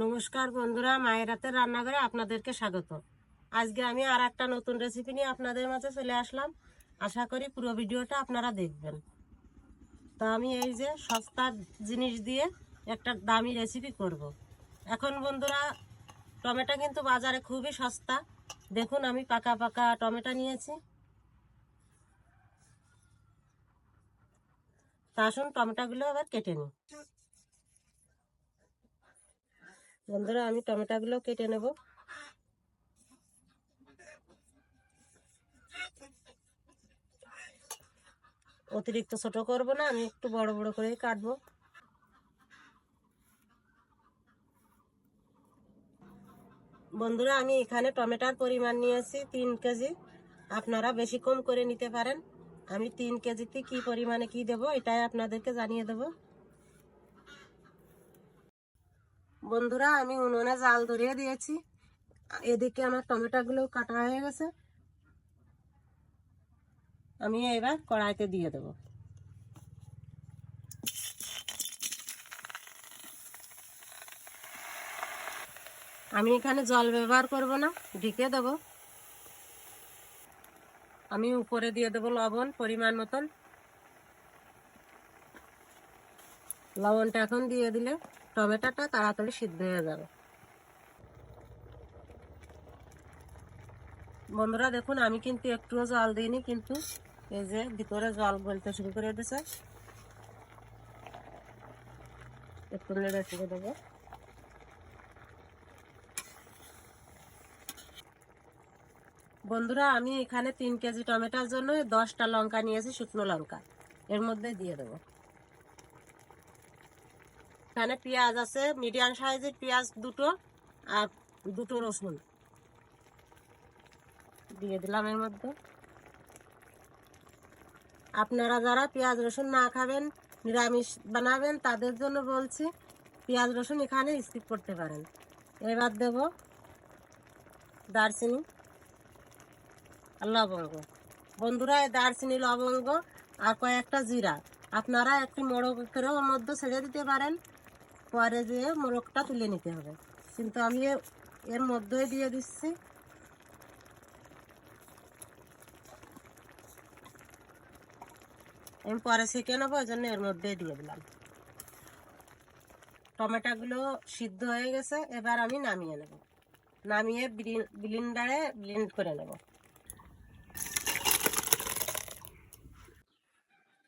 নমস্কার বন্ধুরা, মায়ের হাতের রান্নাঘরে আপনাদেরকে স্বাগত। আজকে আমি আর একটা নতুন রেসিপি নিয়ে আপনাদের মাঝে চলে আসলাম। আশা করি পুরো ভিডিওটা আপনারা দেখবেন। তো আমি এই যে সস্তা জিনিস দিয়ে একটা দামি রেসিপি করব। এখন বন্ধুরা, টমেটো কিন্তু বাজারে খুবই সস্তা। দেখুন, আমি পাকা পাকা টমেটো নিয়েছি। তা আসুন টমেটোগুলো আবার কেটে নিই। বন্ধুরা, আমি টমেটোগুলো কেটে নেব। অতিরিক্ত ছোট করব না, আমি একটু বড় বড় করেই কাটবো। বন্ধুরা, আমি এখানে টমেটোর পরিমাণ নিয়েছি তিন কেজি। আপনারা বেশি কম করে নিতে পারেন। আমি তিন কেজিতে কি পরিমাণে কি দেব, এটাই আপনাদেরকে জানিয়ে দেবো। বন্ধুরা, আমি উনুনে জাল ধরিয়ে দিয়েছি। এদিকে আমার টমেটোগুলো কাটা হয়ে গেছে। আমি এবার কড়াইতে দিয়ে দেব। আমি এখানে জল ব্যবহার করব না, ঢেকে দেব। আমি উপরে দিয়ে দেব লবণ, পরিমাণ মতন। লবণটা এখন দিয়ে দিলে টমেটোটা তাড়াতাড়ি সিদ্ধ হয়ে যাবে। বন্ধুরা, দেখুন, আমি কিন্তু একটুও জল দিইনি, কিন্তু এই যে ভিতরে জল গলতে শুরু করে দিয়েছে একটু নেড়ে ছেড়ে দেবো। বন্ধুরা, আমি এখানে তিন কেজি টমেটোর জন্য দশটা লঙ্কা নিয়েছি, শুকনো লঙ্কা। এর মধ্যে দিয়ে দেবো। এখানে পেঁয়াজ আছে মিডিয়াম সাইজের পেঁয়াজ দুটো আর দুটো রসুন। দিয়ে দিলাম এর মধ্যে। আপনারা যারা পেঁয়াজ, রসুন না খাবেন, নিরামিষ বানাবেন, তাদের জন্য বলছি পেঁয়াজ, রসুন এখানে স্কিপ করতে পারেন। এবার দেব দারচিনি লবঙ্গ। বন্ধুরা, এই দারচিনি, লবঙ্গ আর কয়েকটা জিরা। আপনারা একটি মোড়ক করে ওর মধ্যে ছেড়ে দিতে পারেন। পরে দিয়ে মোরগটা তুলে নিতে হবে। কিন্তু আমি এর মধ্যেই দিয়ে দিচ্ছি। আমি পরে সেঁকে নেব ওই জন্য এর মধ্যেই দিয়ে দিলাম। টমেটোগুলো সিদ্ধ হয়ে গেছে, এবার আমি নামিয়ে নেব। নামিয়ে ব্লিন্ডারে ব্লেন্ড করে নেব।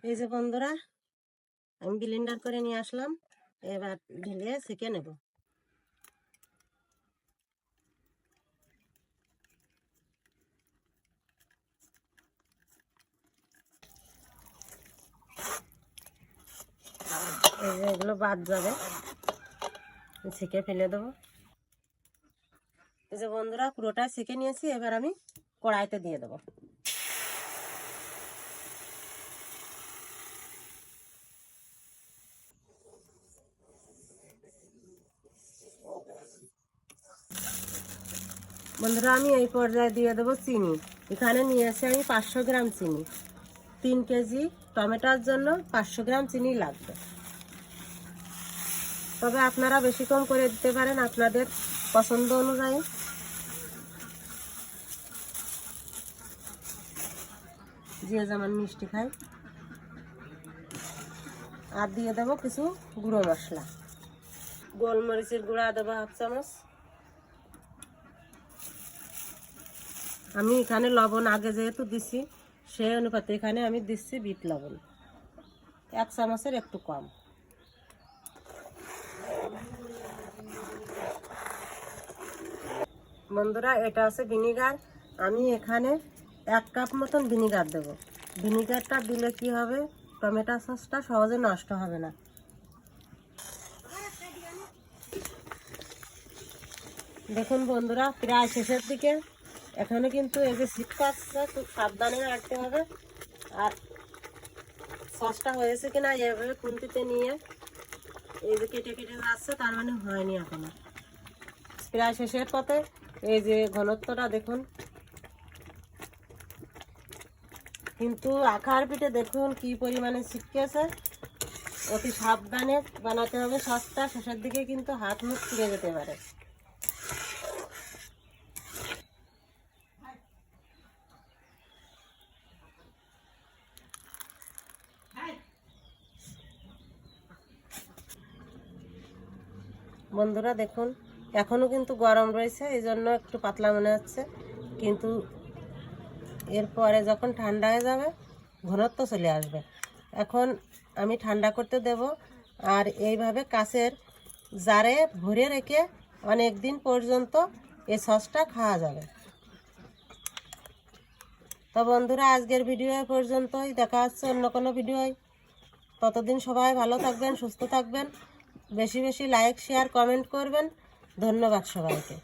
এই যে বন্ধুরা, আমি ব্লেন্ডার করে নিয়ে আসলাম। এবার ঢেলে সেঁকে নেব। এগুলো বাদ যাবে। সেঁকে ফেলে দেবো। যে বন্ধুরা, পুরোটা সেঁকে নিয়েছি, এবার আমি কড়াইতে দিয়ে দেবো। বন্ধুরা, আমি এই পর্যায়ে দিয়ে দেবো চিনি। এখানে নিয়েছি আমি পাঁচশো গ্রাম চিনি। তিন কেজি টমেটোর জন্য পাঁচশো গ্রাম চিনি লাগবে। তবে আপনারা বেশি কম করে দিতে পারেন আপনাদের পছন্দ অনুযায়ী। যে যেমন মিষ্টি খায়। আর দিয়ে দেবো কিছু গুঁড়ো মশলা। গোলমরিচের গুঁড়া দেবো হাফ চামচ। আমি এখানে লবণ আগে যেহেতু দিছি, সেই অনুপাতে এখানে আমি দিচ্ছি বিট লবণ। এক চামচের একটু কম। বন্ধুরা, এটা হচ্ছে ভিনিগার। আমি এখানে এক কাপ মতন ভিনিগার দেব। ভিনিগারটা দিলে কি হবে? টমেটো সসটা সহজে নষ্ট হবে না। দেখুন বন্ধুরা, প্রায় শেষের দিকে এখানে কিন্তু এই যে শীত পাচ্ছে খুব সাবধানে রাখতে হবে। আর সসটা হয়েছে কিনা এভাবে কুন্তিতে নিয়ে এই যে কেটে কেটে যাচ্ছে, তার মানে হয়নি এখনও। প্রায় শেষের পথে এই যে ঘনত্বটা দেখুন। কিন্তু আখার পিঠে দেখুন কি পরিমাণে ছিটকেছে। অতি সাবধানে বানাতে হবে সসটা, শেষের দিকে কিন্তু হাত মুখ পুড়ে যেতে পারে। বন্ধুরা দেখুন এখনও কিন্তু গরম রয়েছে এই জন্য একটু পাতলা মনে হচ্ছে। কিন্তু এরপরে যখন ঠান্ডা হয়ে যাবে, ঘনত্ব চলে আসবে। এখন আমি ঠান্ডা করতে দেব, আর এইভাবে কাছের জারে ভরে রেখে অনেক দিন পর্যন্ত এই সসটা খাওয়া যাবে। তো বন্ধুরা, আজকের ভিডিও পর্যন্তই। দেখা হচ্ছে অন্য কোনো ভিডিওয়। ততদিন সবাই ভালো থাকবেন, সুস্থ থাকবেন। বেশি বেশি লাইক শেয়ার কমেন্ট করবেন। ধন্যবাদ সবাইকে।